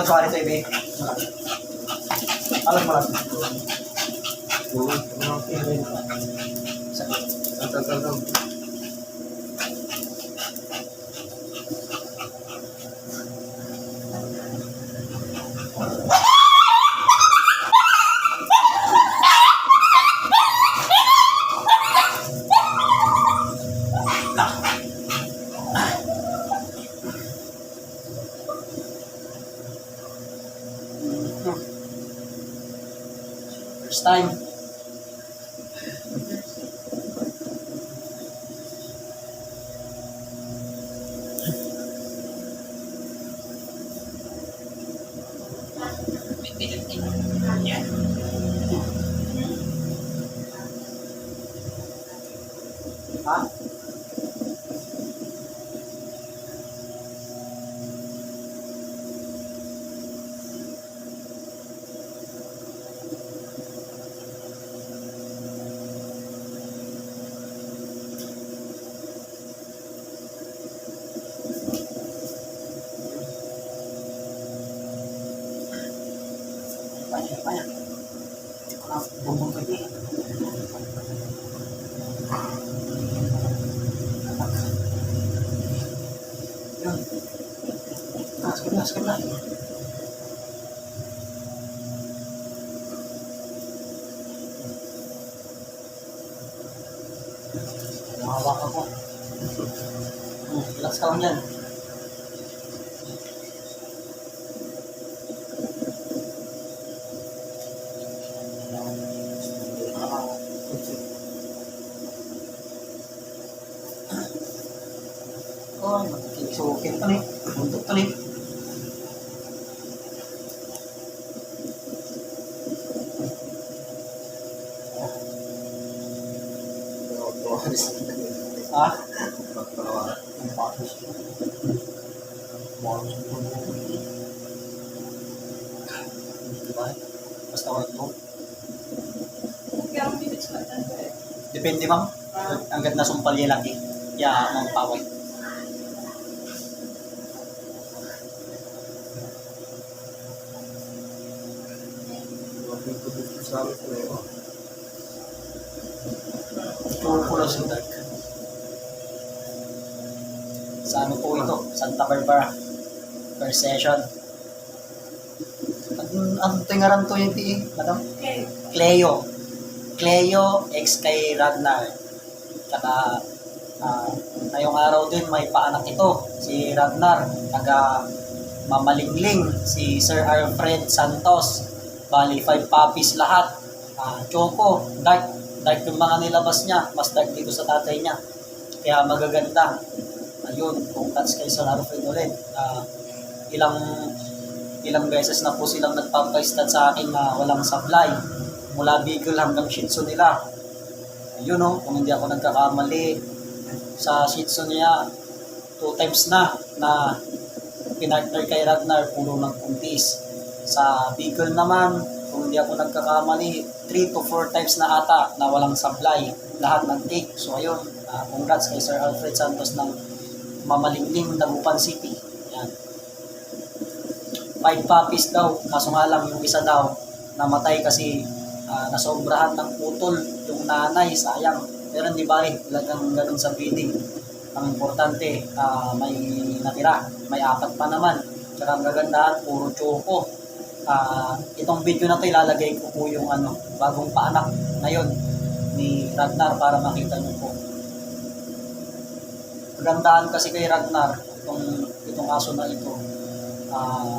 Paano sa ito, Ibe? Paano mo lang? Oo, ano ang tingin? Panya. Hindi ko na bumbong eh. Yun. Ah, sakit na, sakit na. Mahawak ako. Hmm, relax ka lang yan. Oh, nakikisukin pa rin. Buntot pa rin. Diba? Basta wag mo. Depende ma'am. Hanggat nasumpal niya lagi. Ya, mong paway. Puro sa dark. Sa ano po ito? Santa Barbara. First session. Ang, ang tingaran to yung PE, madam? Cleo. Cleo ex kay Ragnar. Tsaka ah, ngayong araw din may paanak ito, si Ragnar. Taga mamalingling, si Sir Alfred Santos. Bali, five puppies lahat. Ah, Choco, dark. Dark yung mga nilabas niya. Mas dark dito sa tatay niya. Kaya magaganda. Ayun, touch kay Sir Alfred ulit. Ah, ilang ilang beses na po silang nagpapay-stat sa akin na walang supply. Mula Bicol hanggang Shih Tzu nila. Yun oh, kung hindi ako nagkakamali, sa Shih Tzu niya, two times na na pinartner kay Ragnar, puro ng kuntis. Sa Bicol naman, kung hindi ako nagkakamali, 3 to 4 times na ata na walang supply. Lahat ng take. So ayun, ah, congrats kay Sir Alfred Santos ng Mamalingling, Dagupan City. Yan. Five puppies daw, kaso nga lang yung isa daw, namatay kasi ah, nasobrahan ng putol yung nanay, sayang. Pero hindi bali, talagang ganun sa breeding. Ang importante, ah, may natira, may apat pa naman. Tsaka ang gagandahan, puro choco. Ah, itong video na to ilalagay ko po yung ano, bagong paanak ngayon ni Ragnar para makita niyo po. Kagandahan kasi kay Ragnar, itong, itong aso na ito, ah,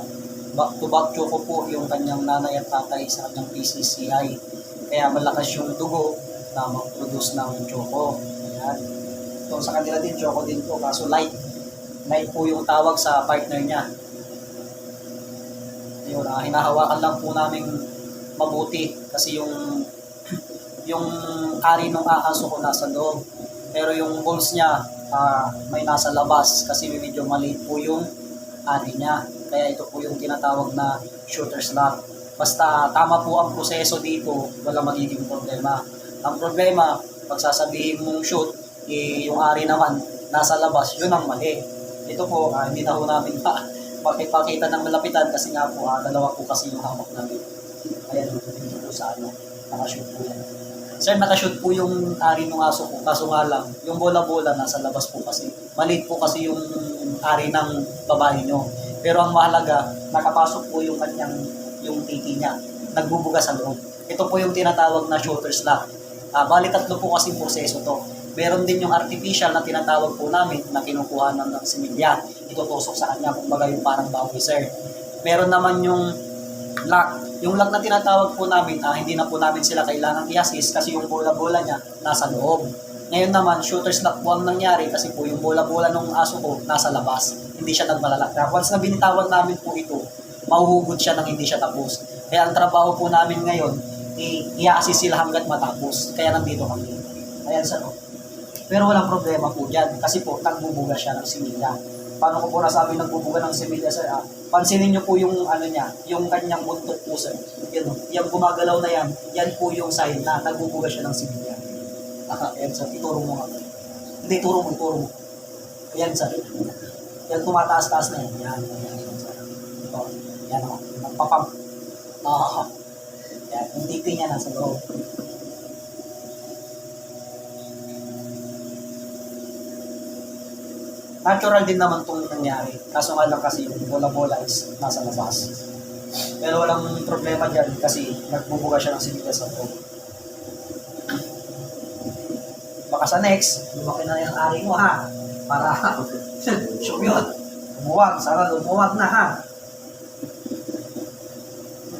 back to back choco po yung kanyang nanay at tatay sa kanyang PCCI. Kaya malakas yung dugo na mag-produce ng choco. Ayan. Ito sa kanila din, choco din po, kaso light. Light po yung tawag sa partner niya. Ayun, ah, hinahawakan lang po namin mabuti kasi yung yung ari ng aaso ko nasa loob. Pero yung balls niya ah, may nasa labas kasi medyo maliit po yung ari niya. Kaya ito po yung tinatawag na shooter's lock. Basta tama po ang proseso dito, wala magiging problema. Ang problema, pag sasabihin mong shoot, eh, yung ari naman nasa labas, yun ang mali. Ito po, ah, hindi na po namin pa makipakita ng malapitan kasi nga po, ah, dalawa po kasi yung hawak namin. Ayan, dito po sa ano, nakashoot po yan. Sir, nakashoot po yung ari ng aso ko, kaso nga lang, yung bola-bola nasa labas po kasi. Maliit po kasi yung ari ng babae nyo. Pero ang mahalaga, nakapasok po yung kanyang, yung titi niya. Nagbubuga sa loob. Ito po yung tinatawag na shooter's lock. Ah, bali tatlo po kasi proseso to. Meron din yung artificial na tinatawag po namin na kinukuha ng, ng similya. Itutusok sa kanya, kumbaga yung parang bawi, sir. Meron naman yung lock. Yung lock na tinatawag po namin, ah, hindi na po namin sila kailangan i-assist kasi yung bola-bola niya nasa loob. Ngayon naman, shooter's lock po ang nangyari kasi po yung bola-bola ng aso ko nasa labas. Hindi siya nagmalalak. Once na binitawan namin po ito, mahuhugod siya nang hindi siya tapos. Kaya ang trabaho po namin ngayon, i-assist sila hanggat matapos. Kaya nandito kami. Ayan sir. oh. Pero walang problema po dyan kasi po nagbubuga siya ng similya. Paano ko po nasabi nagbubuga ng similya sir? Ah, pansinin niyo po yung ano niya, yung kanyang buntot po sir. Yan, oh. yung gumagalaw na yan, yan po yung sign na nagbubuga siya ng similya. Ah, ayan sir, ituro mo nga. Hindi, ituro mo, ituro mo. Ayan sir. Yan tumataas-taas na yan. Yan, yan, yan sir. Ito, yan o, nagpapam. Oo. Yan, yung titi niya nasa loob. Natural din naman itong nangyari. Kaso nga lang kasi yung bola-bola is nasa labas. Pero walang problema dyan kasi nagbubuga siya ng similya sa loob. Baka sa next, lumaki na yung ari mo ha. Para, sure yun. Umuwag, sana lumuwag na ha.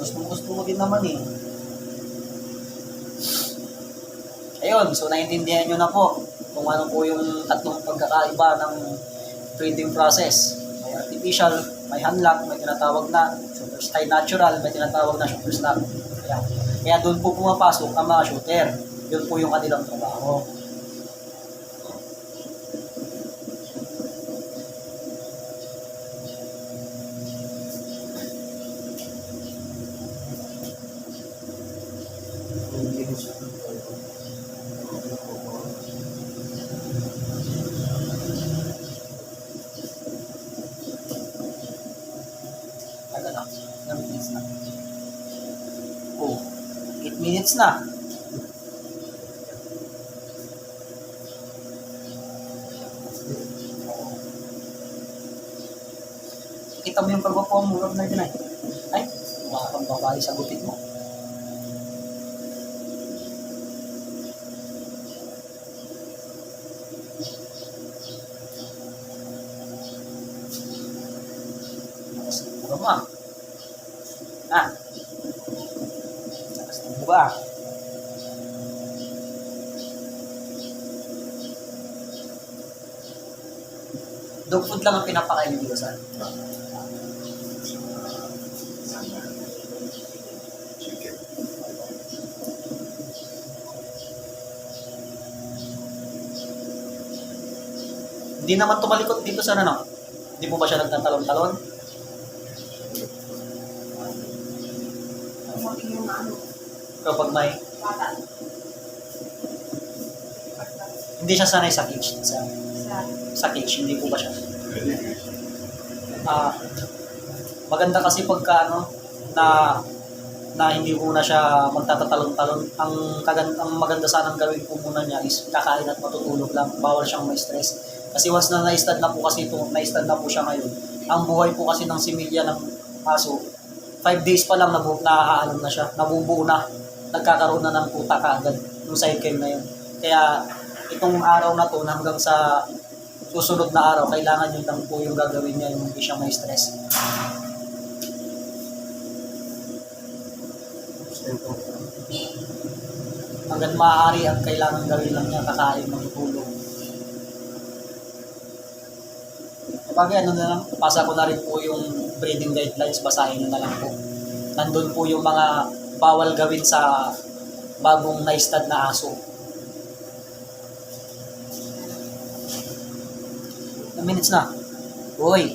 Gusto gusto mo din naman eh. Ayun, so naintindihan nyo na po kung ano po yung tatlong pagkakaiba ng breeding process. May artificial, may handlock, may tinatawag na shooter style natural, may tinatawag na shooter slap. Kaya, kaya doon po pumapasok ang mga shooter. Yun po yung kanilang trabaho. Minutes na. Kita mo yung pagpapuang mo, Lord na yun ay. Ay, wala kang babae sa gupit mo. Lakas ng buga mo ah. Ah. Lakas ng buga ah. Dog food lang ang pinapakain dito sa Hindi naman tumalikot dito sa ano. Hindi po ba siya nagtatalon-talon? Kapag may... Hindi siya sanay sa cage. Sa, Sa, sa cage, hindi po ba siya? Ah, maganda kasi pagka ano, na na hindi muna siya magtatatalon-talon. Ang, kagan, ang maganda sanang gawin po muna niya is kakain at matutulog lang. Bawal siyang may stress. Kasi once na na-stud na po kasi ito, na-stud na po siya ngayon, ang buhay po kasi ng similya ng aso, 5 days pa lang nabu, naaalam na siya, nabubuo na, nagkakaroon na ng puta kaagad, yung cycle na yun. Kaya itong araw na to hanggang sa susunod na araw, kailangan yun lang po yung gagawin niya, yung hindi siya may stress. Hanggang maaari ang kailangan gawin lang niya, kakain, matutulog. Kapag ano na lang, pasa ko na rin po yung breeding guidelines, basahin na lang po. Nandun po yung mga bawal gawin sa bagong na-stud na aso. Ilang minutes na? Uy,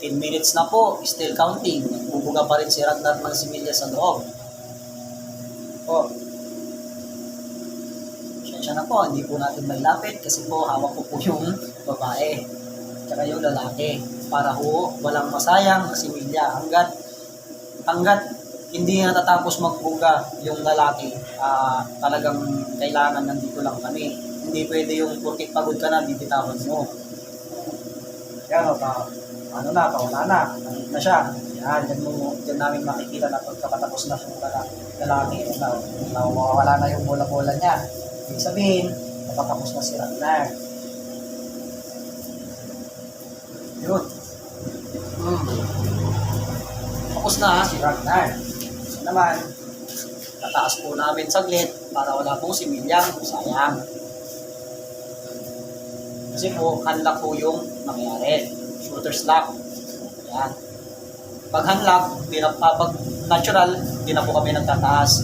10 minutes na po, still counting. Bubuga pa rin si Ragnar ng similya sa loob. Oh. Siya na po, hindi po natin may lapit kasi po hawak ko po yung babae. Tsaka yung lalaki. Para ho, walang masayang na similya. Hanggat, hanggat hindi natatapos magbuga yung lalaki, ah, talagang kailangan nandito lang kami. Hindi pwede yung porkit pagod ka na, bibitawan mo. Yan o, pa, ano na, pauna na, nandito na siya. Yan, dyan, mo, dyan namin makikita na pagkatapos na yung lala- lalaki, na, na mawawala na yung bola-bola niya. Ibig sabihin, napatapos na si Ragnar. Yun. Hmm. Tapos na si Ragnar. So naman, tataas po namin saglit para wala pong similyang sayang. Kasi po, unlock po yung nangyari. Shooter's lock. Yan. Pag na, ah, pag natural, di na po kami nagtataas.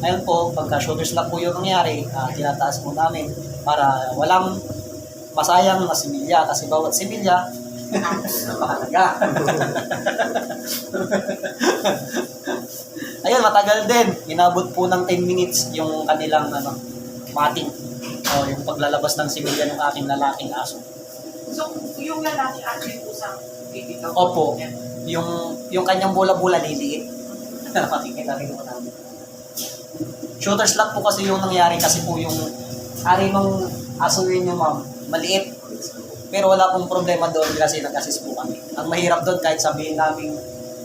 Ngayon po, pagka shooter's lock po yung nangyari, ah, tinataas po namin para walang masayang na similya. Kasi bawat similya, napakalaga. Ayun, matagal din. Inabot po ng 10 minutes yung kanilang ano, mating. O yung paglalabas ng similya ng aking lalaking aso. So, yung lalaki actually pusang bibitaw. Opo. Yung yung kanyang bola-bola liliit. Makikita rin mo namin. Shooter's lock po kasi yung nangyari kasi po yung ari nung aso yun yung ma'am, maliit. Pero wala pong problema doon kasi nag-assist po kami. Ang mahirap doon kahit sabihin namin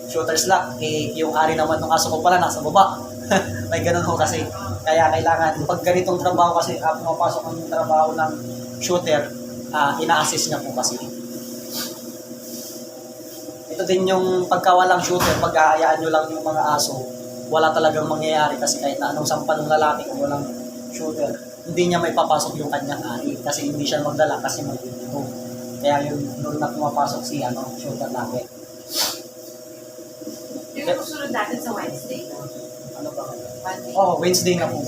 shooter's lock, eh, yung ari naman ng aso ko pala nasa baba. May ganun ho kasi. Kaya kailangan, pag ganitong trabaho kasi, ah, pumapasok ang trabaho ng shooter, ah, ina-assist niya po kasi. Ito din yung pagka walang shooter, pag aayaan nyo lang yung mga aso, wala talagang mangyayari kasi kahit na anong sampan ng lalaki kung walang shooter, hindi niya may papasok yung kanyang ari kasi hindi siya magdala kasi magdito. Kaya yung doon na pumapasok si ano, shooter natin. Yung susunod natin sa Wednesday. Ano ba? Monday. Oh, Wednesday na po.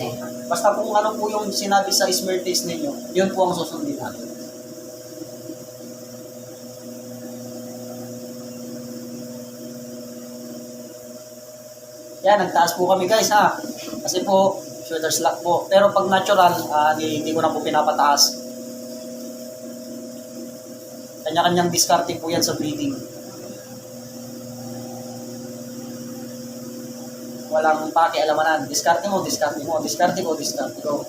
Basta kung ano po yung sinabi sa smear test ninyo, yun po ang susundin natin. Yan, nagtaas po kami guys ha. Kasi po, shooter's lock po. Pero pag natural, ah, hindi, hindi ko na po pinapataas. Kanya-kanyang discarding po yan sa breeding. Walang pakialamanan. Diskarte mo, diskarte mo, diskarte ko, diskarte ko.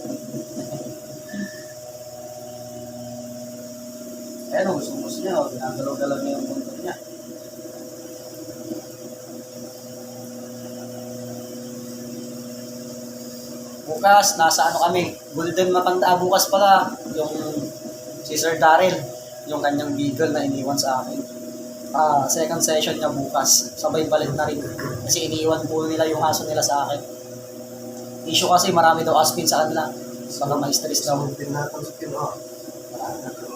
Ayan o, gusto gusto niya o, ginagalaw-galaw niya yung Bukas, nasa ano kami, Golden Matanda, bukas pala, yung si Sir Daryl, yung kanyang beagle na iniwan sa akin. Ah, second session niya bukas. Sabay balik na rin. Kasi iniwan po nila yung aso nila sa akin. Issue kasi marami daw aspin sa kanila. Baka may stress daw. Pinatang sa kino. Wala na to.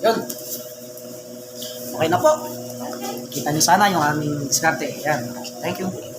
Yun. Okay na po. Kita niyo sana yung aming diskarte. Yan. Thank you.